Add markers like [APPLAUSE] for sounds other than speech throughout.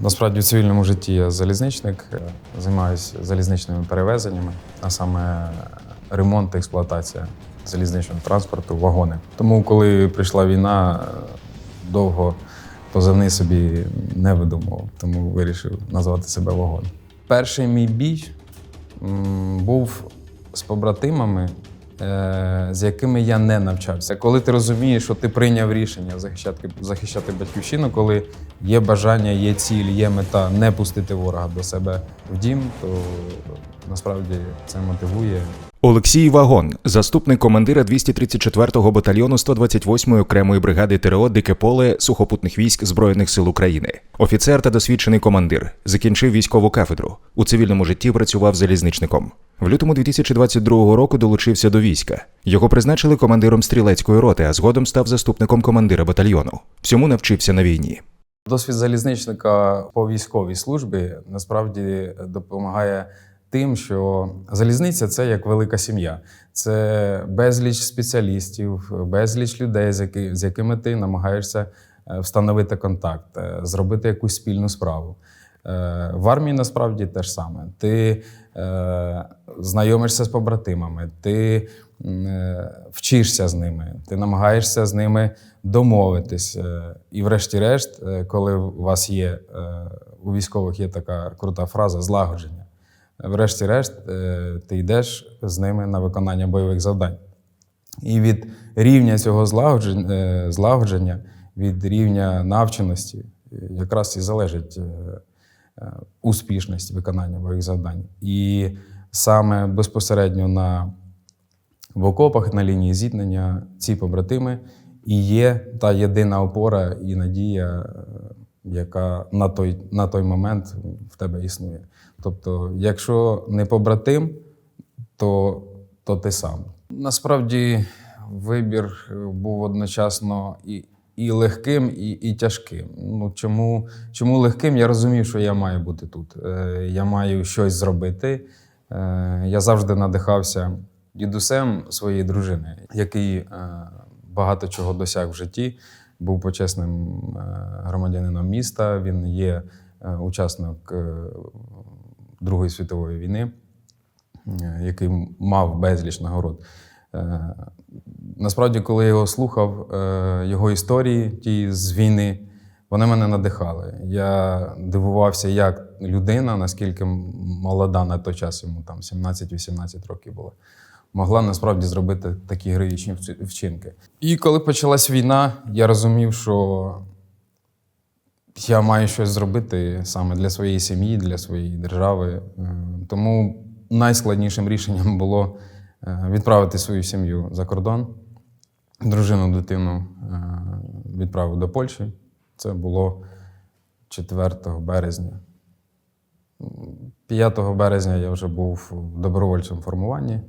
Насправді в цивільному житті я залізничник, е, займаюся залізничними перевезеннями, а саме ремонт та експлуатація залізничного транспорту, вагони. Тому, коли прийшла війна, е, довго позивний собі не видумував, тому вирішив назвати себе вагон. Перший мій бій був з побратимами, е, з якими я не навчався. Коли ти розумієш, що ти прийняв рішення захищати, захищати батьківщину, коли є бажання, є ціль, є мета не пустити ворога до себе в дім, то насправді це мотивує. Олексій Вагон, заступник командира 234-го батальйону 128-ї окремої бригади ТРО Дике поле сухопутних військ Збройних сил України. Офіцер та досвідчений командир. Закінчив військову кафедру. У цивільному житті працював залізничником. В лютому 2022 року долучився до війська. Його призначили командиром стрілецької роти, а згодом став заступником командира батальйону. Всьому навчився на війні. Досвід залізничника по військовій службі насправді допомагає тим, що залізниця це як велика сім'я. Це безліч спеціалістів, безліч людей, з, якими ти намагаєшся е, встановити контакт, е, зробити якусь спільну справу. Е, В армії насправді те ж саме. Ти знайомишся з побратимами, ти вчишся з ними, ти намагаєшся з ними домовитись. І, врешті-решт, коли у вас є у військових є така крута фраза злагодження. Врешті-решт, е, ти йдеш з ними на виконання бойових завдань. І від рівня цього злагодження, е, від рівня навченості е, якраз і залежить успішність виконання бойових завдань. І саме безпосередньо на в окопах на лінії зіткнення ці побратими і є та єдина опора і надія, яка на той, на той момент в тебе існує. Тобто, якщо не побратим, то, то ти сам. Насправді вибір був одночасно і, і легким, і, і тяжким. Ну, чому, чому легким? Я розумів, що я маю бути тут. Е, я маю щось зробити. Е, я завжди надихався дідусем своєї дружини, який е, багато чого досяг в житті, був почесним е, громадянином міста. Він є е, учасник е, Другої світової війни, е, який мав безліч нагород. Е, Насправді, коли я його слухав, е, його історії ті з війни, вони мене надихали. Я дивувався, як людина, наскільки молода на той час, йому там 17-18 років було, могла насправді зробити такі героїчні вчинки. І коли почалась війна, я розумів, що я маю щось зробити саме для своєї сім'ї, для своєї держави. Е, Тому найскладнішим рішенням було е, відправити свою сім'ю за кордон. Дружину, дитину е, відправив до Польщі. Це було 4 березня. 5 березня я вже був в добровольчому формуванні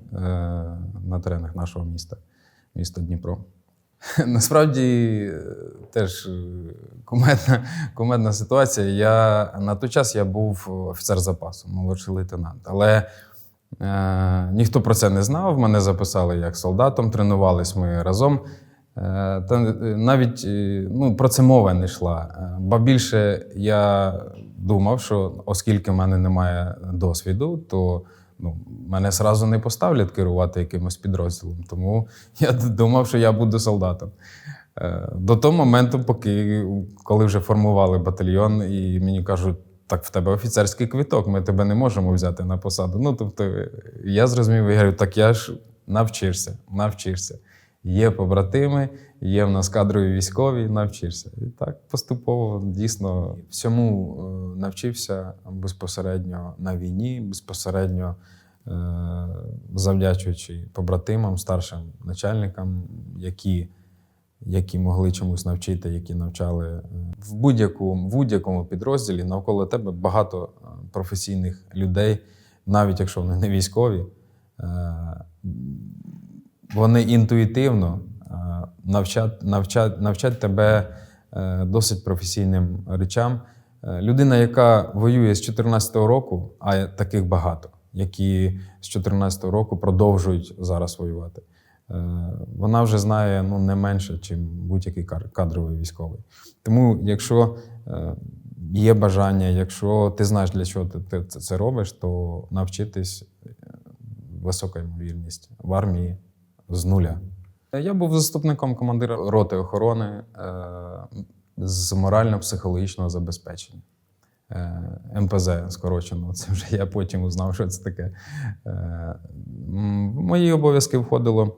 на теренах нашого міста, міста Дніпро. [LAUGHS] Насправді е, теж е, кумедна, кумедна ситуація. Я, на той час я був офіцер запасу, молодший лейтенант. Але е, ніхто про це не знав. Мене записали як солдатом, тренувались ми разом. Е, Та е, навіть ну, про це мова не йшла. Ба більше я думав, що оскільки в мене немає досвіду, то ну, мене сразу не поставлять керувати якимось підрозділом. Тому [LAUGHS] я думав, що я буду солдатом. Е, До того моменту, поки коли вже формували батальйон, і мені кажуть, так в тебе офіцерський квиток, ми тебе не можемо взяти на посаду. Ну, тобто, я зрозумів, я говорю, так я ж навчишся, навчишся. Є побратими, є в нас кадрові військові, навчишся. І так поступово дійсно всьому е, навчився безпосередньо на війні, безпосередньо е, завдячуючи побратимам, старшим начальникам, які, які могли чомусь навчити, які навчали е, в будь-якому, в будь-якому підрозділі навколо тебе багато професійних людей, навіть якщо вони не військові. Вони інтуїтивно е, навчать, навчать, навчать тебе е, досить професійним речам. Е, Людина, яка воює з 14 року, а таких багато, які з 14 року продовжують зараз воювати. Вона вже знає ну, не менше, ніж будь-який кадровий військовий. Тому, якщо є бажання, якщо ти знаєш, для чого ти, це, робиш, то навчитись висока ймовірність в армії з нуля. Я був заступником командира роти охорони е, з морально-психологічного забезпечення. Е, МПЗ скорочено. [LAUGHS] Це вже я потім узнав, що це таке. Е, мої обов'язки входило.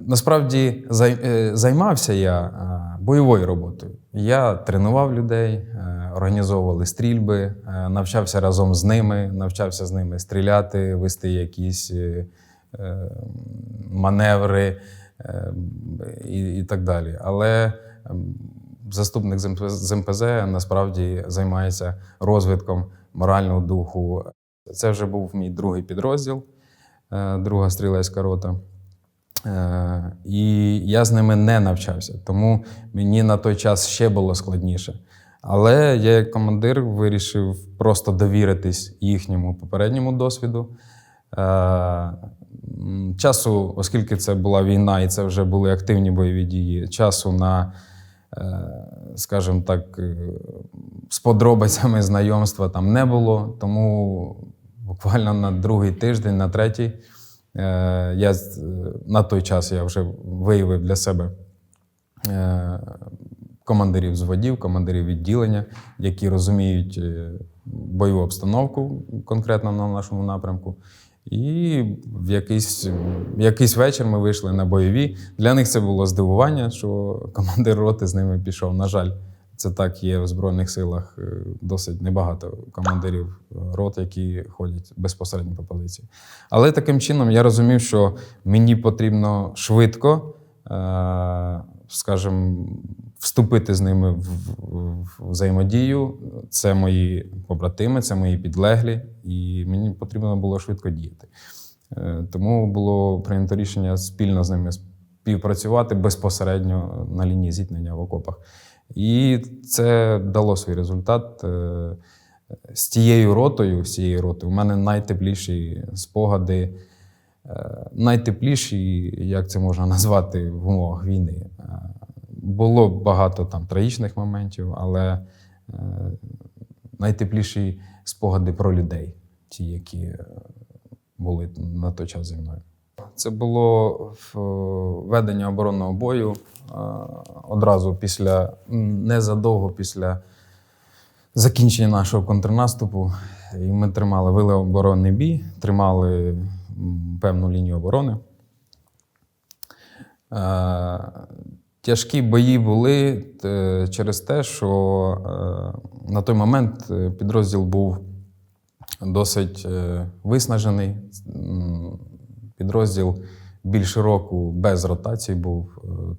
Насправді зай- займався я бойовою роботою. Я тренував людей, організовували стрільби, навчався разом з ними, навчався з ними стріляти, вести якісь маневри е, і, і так далі. Але ем, заступник з МПЗ насправді займається розвитком морального духу. Це вже був мій другий підрозділ, е, друга стрілецька рота. Е, І я з ними не навчався, тому мені на той час ще було складніше. Але я, як командир, вирішив просто довіритись їхньому попередньому досвіду. Е, Часу, оскільки це була війна і це вже були активні бойові дії, часу на, е, скажімо так, е, з подробицями знайомства там не було. Тому буквально на другий тиждень, на третій, я на той час я вже виявив для себе командирів зводів, командирів відділення, які розуміють бойову обстановку конкретно на нашому напрямку. І в якийсь, якийсь вечір ми вийшли на бойові. Для них це було здивування, що командир роти з ними пішов. На жаль, це так є в Збройних силах е, досить небагато командирів е, рот, які ходять безпосередньо по позиції. Але таким чином я розумів, що мені потрібно швидко, е, скажімо, вступити з ними в, в- взаємодію. Це мої побратими, це мої підлеглі, і мені потрібно було швидко діяти. Е, Тому було прийнято рішення спільно з ними співпрацювати безпосередньо на лінії зіткнення в окопах. І це дало свій результат. Е, З тією ротою, з цією ротою, у мене найтепліші спогади, е, найтепліші, як це можна [LAUGHS] назвати в умовах війни. Е, Було багато там трагічних моментів, але е, найтепліші спогади про людей, ті, які е, були на той час зі мною. Це було в- ведення оборонного бою е, одразу після, незадовго після закінчення нашого контрнаступу. І ми тримали вели оборонний бій, тримали певну лінію оборони. Е, Тяжкі бої були е, через те, що е, на той момент е, підрозділ був досить виснажений. Підрозділ більше року без ротації був,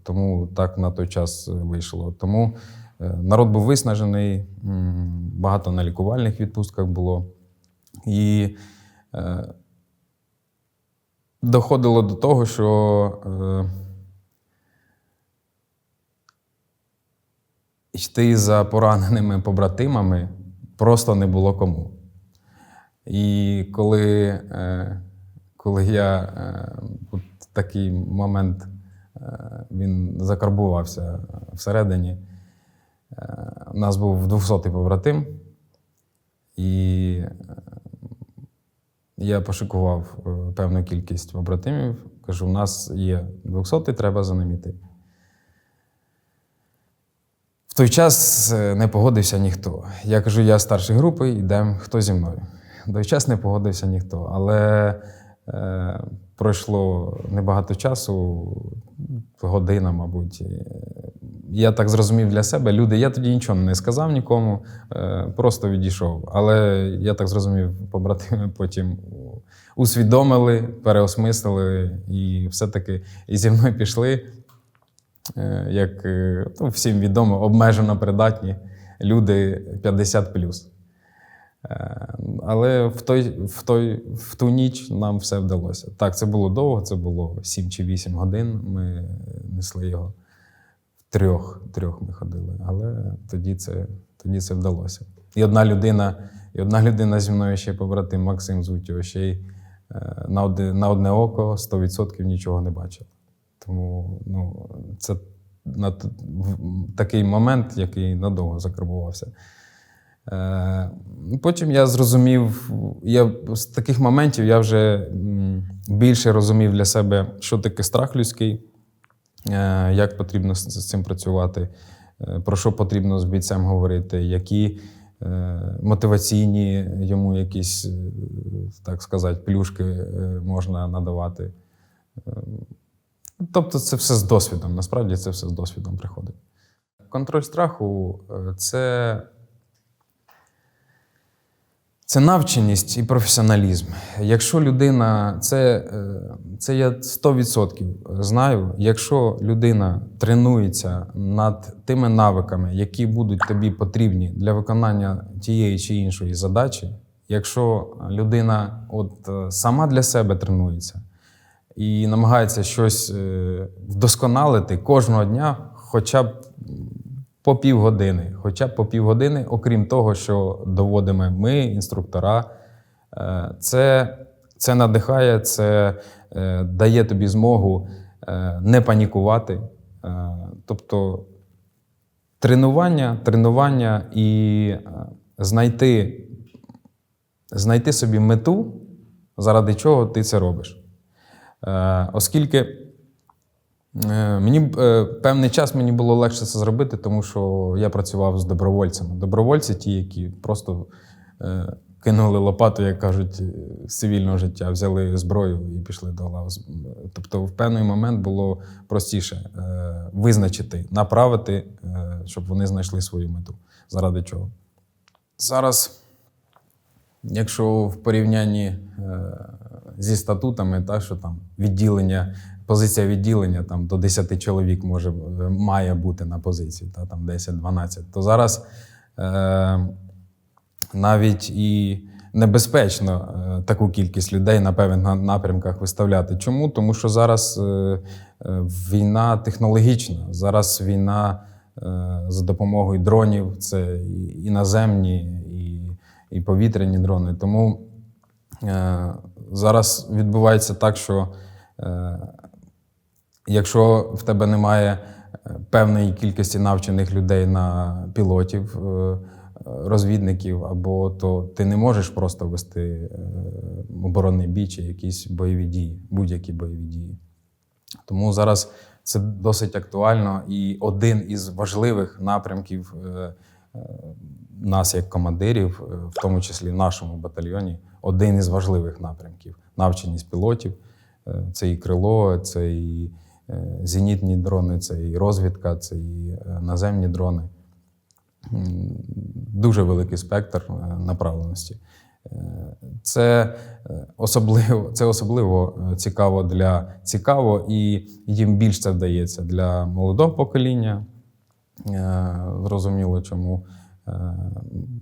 тому так на той час вийшло. Тому народ був виснажений, багато на лікувальних відпустках було. І доходило до того, що йти за пораненими побратимами просто не було кому. І коли, е, коли я е, от такий момент е, він закарбувався всередині, у нас був 200-й побратим, і я пошикував певну кількість побратимів. Кажу, у нас є 200-й, треба за ним іти. В той час е, не погодився ніхто. Я кажу, я старший групи, йдемо, хто зі мною. В той час не погодився ніхто. Але е, пройшло небагато часу, година, мабуть. Я так зрозумів для себе. Люди, я тоді нічого не сказав нікому, е, просто відійшов. Але я так зрозумів, побратими [LAUGHS] потім усвідомили, переосмислили і все-таки і зі мною пішли е, як е, ну, всім відомо, обмежено придатні люди 50 Але в, той, в, той, в ту ніч нам все вдалося. Так, це було довго, це було 7 чи 8 годин. Ми несли його в трьох, трьох ми ходили, але тоді це, тоді це вдалося. І одна людина, і одна людина зі мною ще побратим Максим звуть ще й е, на одне, на одне око 100% нічого не бачив. Тому ну, це на такий момент, який надовго закарбувався. Е, Потім я зрозумів, я з таких моментів я вже більше розумів для себе, що таке страх людський, е, як потрібно з цим працювати, е, про що потрібно з бійцем говорити, які мотиваційні йому якісь, так сказати, плюшки можна надавати. Тобто це все з досвідом. Насправді це все з досвідом приходить. Контроль страху е, це це навченість і професіоналізм. Якщо людина, це, е, це я 100% знаю, якщо людина тренується над тими навиками, які будуть тобі потрібні для виконання тієї чи іншої задачі, якщо людина от е, сама для себе тренується і намагається щось е, вдосконалити кожного дня, хоча б по півгодини, хоча б по півгодини, окрім того, що доводимо ми, інструктора, Е, це, це надихає, це е, дає тобі змогу не панікувати. Тобто тренування, тренування і знайти, знайти собі мету, заради чого ти це робиш. Е, Оскільки Е, Мені е, певний час мені було легше це зробити, тому що я працював з добровольцями. Добровольці, ті, які просто кинули лопату, як кажуть, з цивільного життя, взяли зброю і пішли до лав. Тобто, в певний момент було простіше визначити, направити, щоб вони знайшли свою мету. Заради чого. Зараз Якщо в порівнянні зі статутами, та, що там відділення, позиція відділення там, до 10 чоловік може, е, має бути на позиції, та, там 10-12, то зараз е, навіть і небезпечно е, таку кількість людей на певних напрямках виставляти. Чому? Тому що зараз е, е, війна технологічна, зараз війна е, за допомогою дронів, це і іноземні, і, і повітряні дрони. Тому зараз відбувається так, що е, якщо в тебе немає е, певної кількості навчених людей на пілотів, е, розвідників, або то ти не можеш просто вести е, оборонний бій чи якісь бойові дії, будь-які бойові дії. Тому зараз це досить актуально і один із важливих напрямків е, е, нас як командирів, е, в тому числі в нашому батальйоні, один із важливих напрямків навченість пілотів. Е, Це і крило, це і е, зенітні дрони, це і розвідка, це і е, наземні дрони. Дуже великий спектр направленості. Це особливо, це особливо цікаво для цікаво, і їм більш це вдається для молодого покоління. Зрозуміло чому. Е,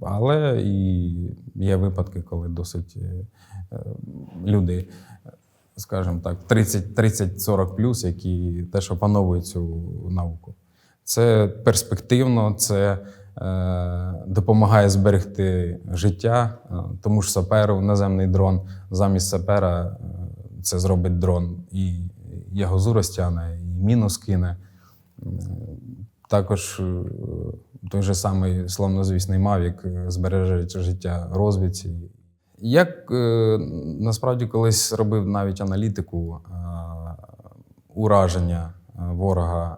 Але і є випадки, коли досить е, люди, скажімо так, 30 30-40 плюс, які теж опановують цю науку. Це перспективно, це е, допомагає зберегти життя. Тому ж саперу наземний дрон замість сапера це зробить дрон і ягозу розтягне, і міну скине. Е, Також той же самий славнозвісний Мавік е, збереже життя розвідці. Як е, насправді колись робив навіть аналітику е, ураження ворога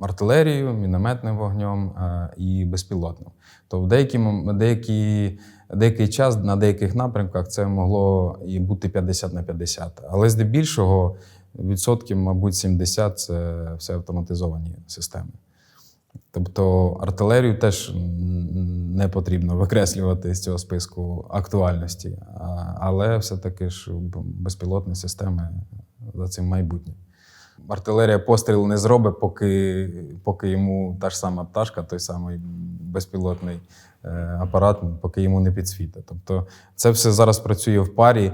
артилерією, мінометним вогнем і безпілотним. То в деякі, деякі, деякий час на деяких напрямках це могло і бути 50 на 50. Але здебільшого відсотків, мабуть, 70 це все автоматизовані системи. Тобто артилерію теж не потрібно викреслювати з цього списку актуальності, але все-таки ж безпілотні системи за цим майбутнє. Артилерія постріл не зробить, поки, поки йому та ж сама пташка, той самий безпілотний е, апарат, поки йому не підсвітить. Тобто це все зараз працює в парі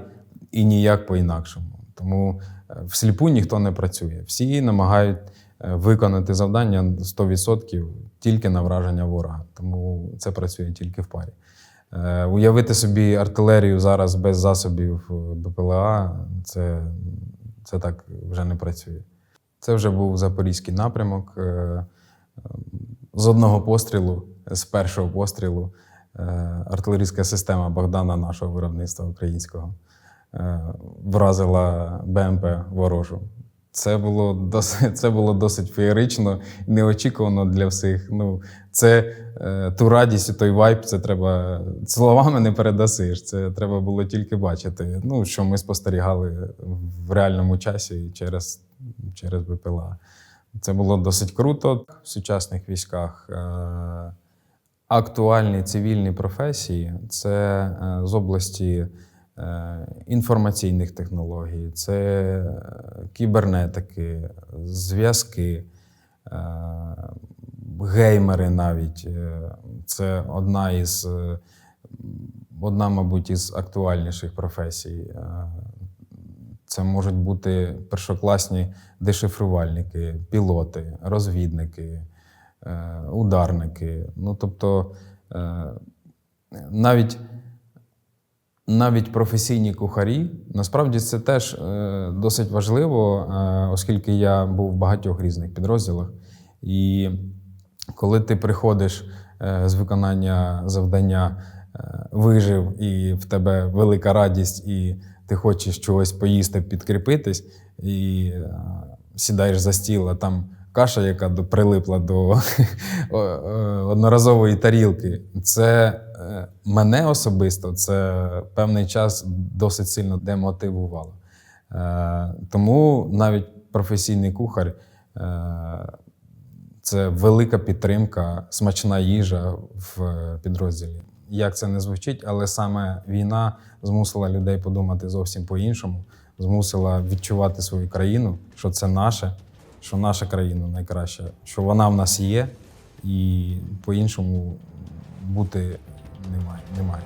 і ніяк по-інакшому. Тому е, всліпу ніхто не працює. Всі намагають виконати завдання 100% тільки на враження ворога. Тому це працює тільки в парі. Е, Уявити собі артилерію зараз без засобів е, БПЛА це, це так вже не працює. Це вже був запорізький напрямок. Е, е, З одного пострілу, з першого пострілу, е, артилерійська система Богдана нашого виробництва українського е, вразила БМП ворожу. Це було досить, це було досить феєрично, неочікувано для всіх. Ну, це е, ту радість, і той вайб, це треба словами не передасиш. Це треба було тільки бачити. Ну, що ми спостерігали в реальному часі через, через БПЛА. Це було досить круто. В сучасних військах е, актуальні цивільні професії це е, з області інформаційних технологій, це е, кібернетики, зв'язки, е, геймери навіть. Е, Це одна із, е, одна, мабуть, із актуальніших професій. Е, Це можуть бути першокласні дешифрувальники, пілоти, розвідники, е, ударники. Ну, тобто, е, навіть, навіть професійні кухарі, насправді це теж е, досить важливо, е, оскільки я був в багатьох різних підрозділах. І коли ти приходиш е, з виконання завдання, вижив, і в тебе велика радість, і ти хочеш чогось поїсти, підкріпитись, і сідаєш за стіл, а там каша, яка прилипла до [LAUGHS] одноразової тарілки. Це мене особисто це певний час досить сильно демотивувало. Е, Тому навіть професійний кухар. е, це велика підтримка, смачна їжа в е, підрозділі. Як це не звучить, але саме війна змусила людей подумати зовсім по-іншому, змусила відчувати свою країну, що це наше, що наша країна найкраща, що вона в нас є, і по-іншому бути немає. немає.